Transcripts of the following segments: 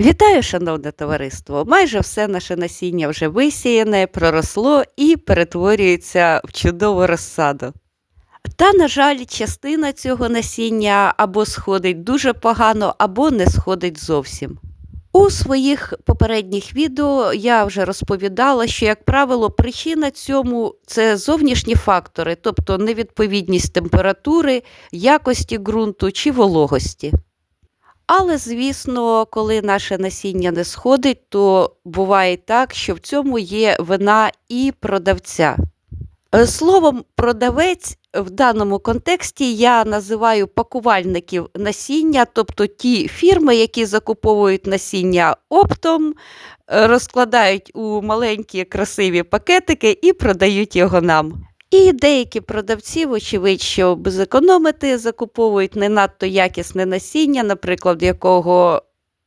Вітаю, шановне товариство! Майже все наше насіння вже висіяне, проросло і перетворюється в чудову розсаду. Та, на жаль, частина цього насіння або сходить дуже погано, або не сходить зовсім. У своїх попередніх відео я вже розповідала, що, як правило, причина цьому це зовнішні фактори, тобто невідповідність температури, якості ґрунту чи вологості. Але, звісно, коли наше насіння не сходить, то буває так, що в цьому є вина і продавця. Е, Словом, продавець в даному контексті я називаю пакувальників насіння, тобто ті фірми, які закуповують насіння оптом, е, розкладають у маленькі красиві пакетики і продають його нам. І деякі продавці, вочевидь, щоб зекономити, закуповують не надто якісне насіння, наприклад, якого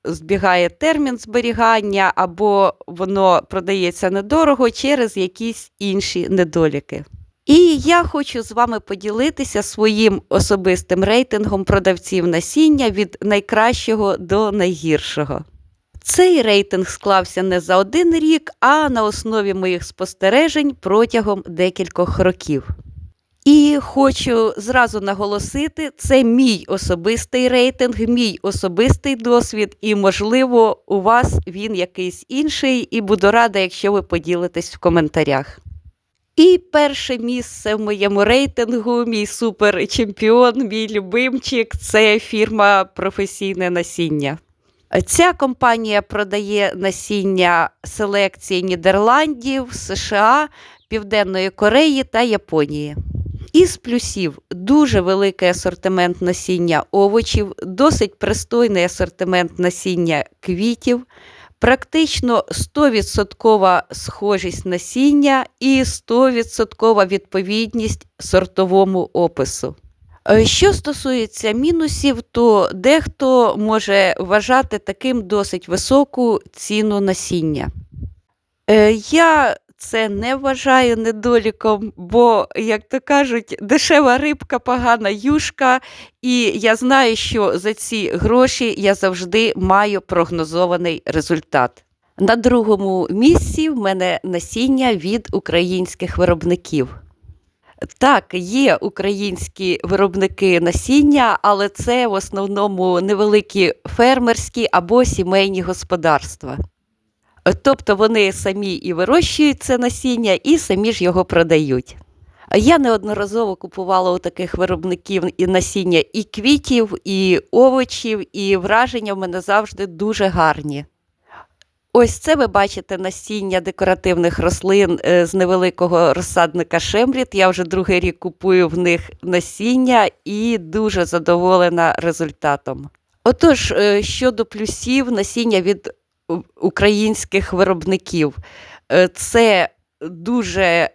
збігає термін зберігання, або воно продається недорого через якісь інші недоліки. І я хочу з вами поділитися своїм особистим рейтингом продавців насіння від найкращого до найгіршого. Цей рейтинг склався не за один рік, а на основі моїх спостережень протягом декількох років. І хочу зразу наголосити, це мій особистий рейтинг, мій особистий досвід, і, можливо, у вас він якийсь інший, і буду рада, якщо ви поділитесь в коментарях. І перше місце в моєму рейтингу, мій суперчемпіон, мій любимчик це фірма Професійне насіння. Ця компанія продає насіння селекції Нідерландів, США, Південної Кореї та Японії. Із плюсів дуже великий асортимент насіння овочів, досить пристойний асортимент насіння квітів, практично 100% схожість насіння і 100% відповідність сортовому опису. Е, Що стосується мінусів, то дехто може вважати таким досить високу ціну насіння. Е, Я це не вважаю недоліком, бо, як то кажуть, дешева рибка, погана юшка, і я знаю, що за ці гроші я завжди маю прогнозований результат. На другому місці в мене насіння від українських виробників. Так, є українські виробники насіння, але це в основному невеликі фермерські або сімейні господарства. Тобто вони самі і вирощують це насіння, і самі ж його продають. Я неодноразово купувала у таких виробників і насіння і квітів, і овочів, і враження в мене завжди дуже гарні. Ось це ви бачите насіння декоративних рослин е, з невеликого розсадника Шемріт. Я вже другий рік купую в них насіння і дуже задоволена результатом. Отож, е, щодо плюсів насіння від українських виробників, Е, це дуже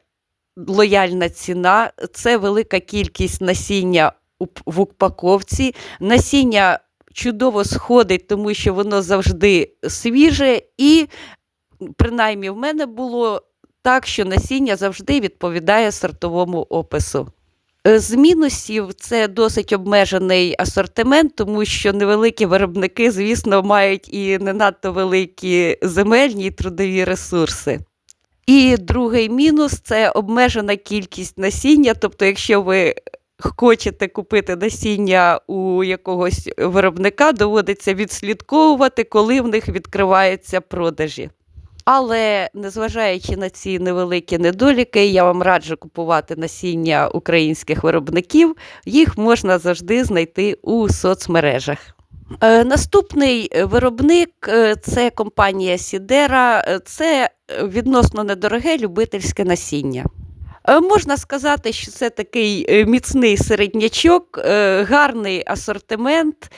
лояльна ціна, це велика кількість насіння в упаковці. Насіння чудово сходить, тому що воно завжди свіже, і принаймні в мене було так, що насіння завжди відповідає сортовому опису. Е, З мінусів це досить обмежений асортимент, тому що невеликі виробники, звісно, мають і не надто великі земельні і трудові ресурси. І другий мінус це обмежена кількість насіння. Тобто, якщо ви хочете купити насіння у якогось виробника, доводиться відслідковувати, коли в них відкриваються продажі. Але незважаючи на ці невеликі недоліки, я вам раджу купувати насіння українських виробників. Їх можна завжди знайти у соцмережах. Е, Наступний виробник е, це компанія Сідера. Е, Це відносно недороге любительське насіння. Е, Можна сказати, що це такий е, міцний середнячок, е, гарний асортимент,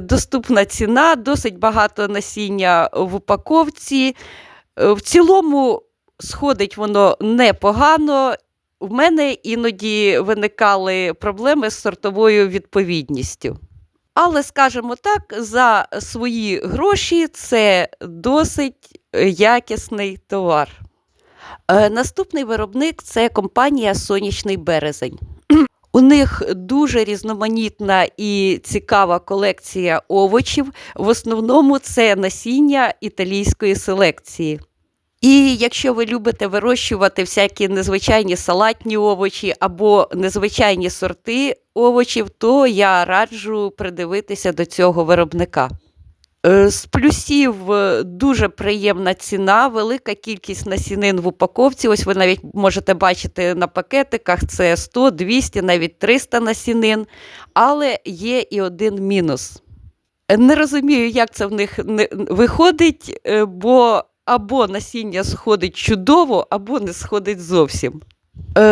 доступна ціна, досить багато насіння в упаковці. В цілому сходить воно непогано. В мене іноді виникали проблеми з сортовою відповідністю. Але, скажімо так, за свої гроші це досить якісний товар. Е, Наступний виробник це компанія Сонячний березень. У них дуже різноманітна і цікава колекція овочів. В основному це насіння італійської селекції. І якщо ви любите вирощувати всякі незвичайні салатні овочі або незвичайні сорти овочів, то я раджу придивитися до цього виробника. Е, З плюсів е, дуже приємна ціна, велика кількість насінин в упаковці. Ось ви навіть можете бачити на пакетиках це 100, 200, навіть 300 насінин. Але є і один мінус. Не розумію, як це в них виходить, е, бо або насіння сходить чудово, або не сходить зовсім.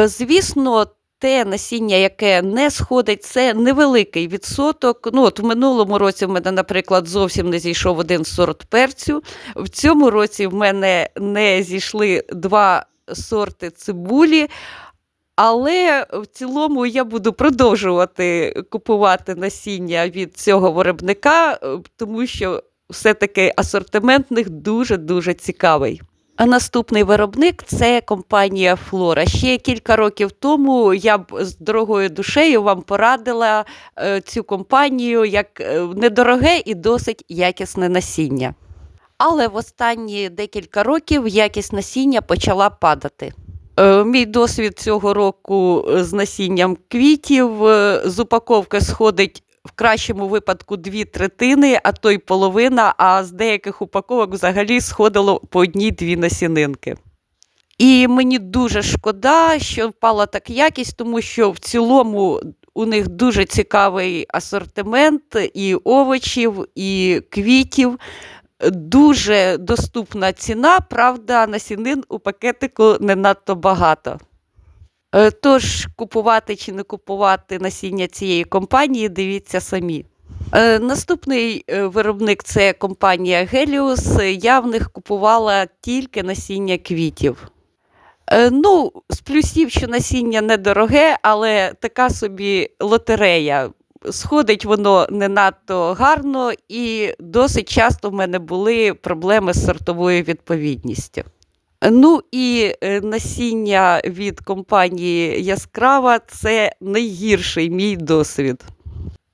Звісно, те насіння, яке не сходить, це невеликий відсоток. Ну, от в минулому році в мене, наприклад, зовсім не зійшов один сорт перцю. В цьому році в мене не зійшли два сорти цибулі. Але в цілому я буду продовжувати купувати насіння від цього виробника, е, тому що все-таки асортимент них дуже-дуже цікавий. Наступний виробник це компанія Флора. Ще кілька років тому я б з дорогою душею вам порадила е, цю компанію як е, недороге і досить якісне насіння. Але в останні декілька років якість насіння почала падати. Е, Мій досвід цього року з насінням квітів з упаковки сходить в кращому випадку дві третини, а то й половина, а з деяких упаковок взагалі сходило по одній-дві насінинки. І мені дуже шкода, що впала так якість, тому що в цілому у них дуже цікавий асортимент і овочів, і квітів. Дуже доступна ціна, правда, насінин у пакетику не надто багато. Е, Тож купувати чи не купувати насіння цієї компанії, дивіться самі. Е, Наступний е, виробник це компанія Helios. Я в них купувала тільки насіння квітів. Ну, з плюсів, що насіння недороге, але така собі лотерея. Сходить воно не надто гарно, і досить часто в мене були проблеми з сортовою відповідністю. Ну і е, насіння від компанії Яскрава це найгірший мій досвід.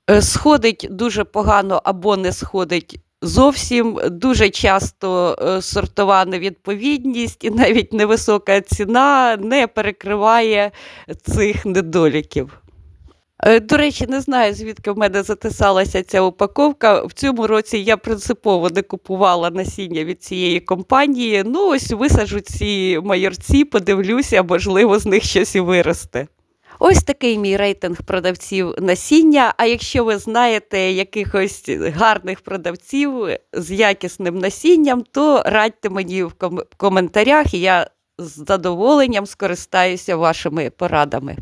Е, Сходить дуже погано або не сходить зовсім. Дуже часто е, сортова невідповідність і навіть невисока ціна не перекриває цих недоліків. Е, До речі, не знаю, звідки в мене затисалася ця упаковка. В цьому році я принципово не купувала насіння від цієї компанії. Ну, ось висаджу ці майорці, подивлюся, можливо, з них щось і виросте. Ось такий мій рейтинг продавців насіння. А якщо ви знаєте якихось гарних продавців з якісним насінням, то радьте мені в ком- коментарях, і я з задоволенням скористаюся вашими порадами.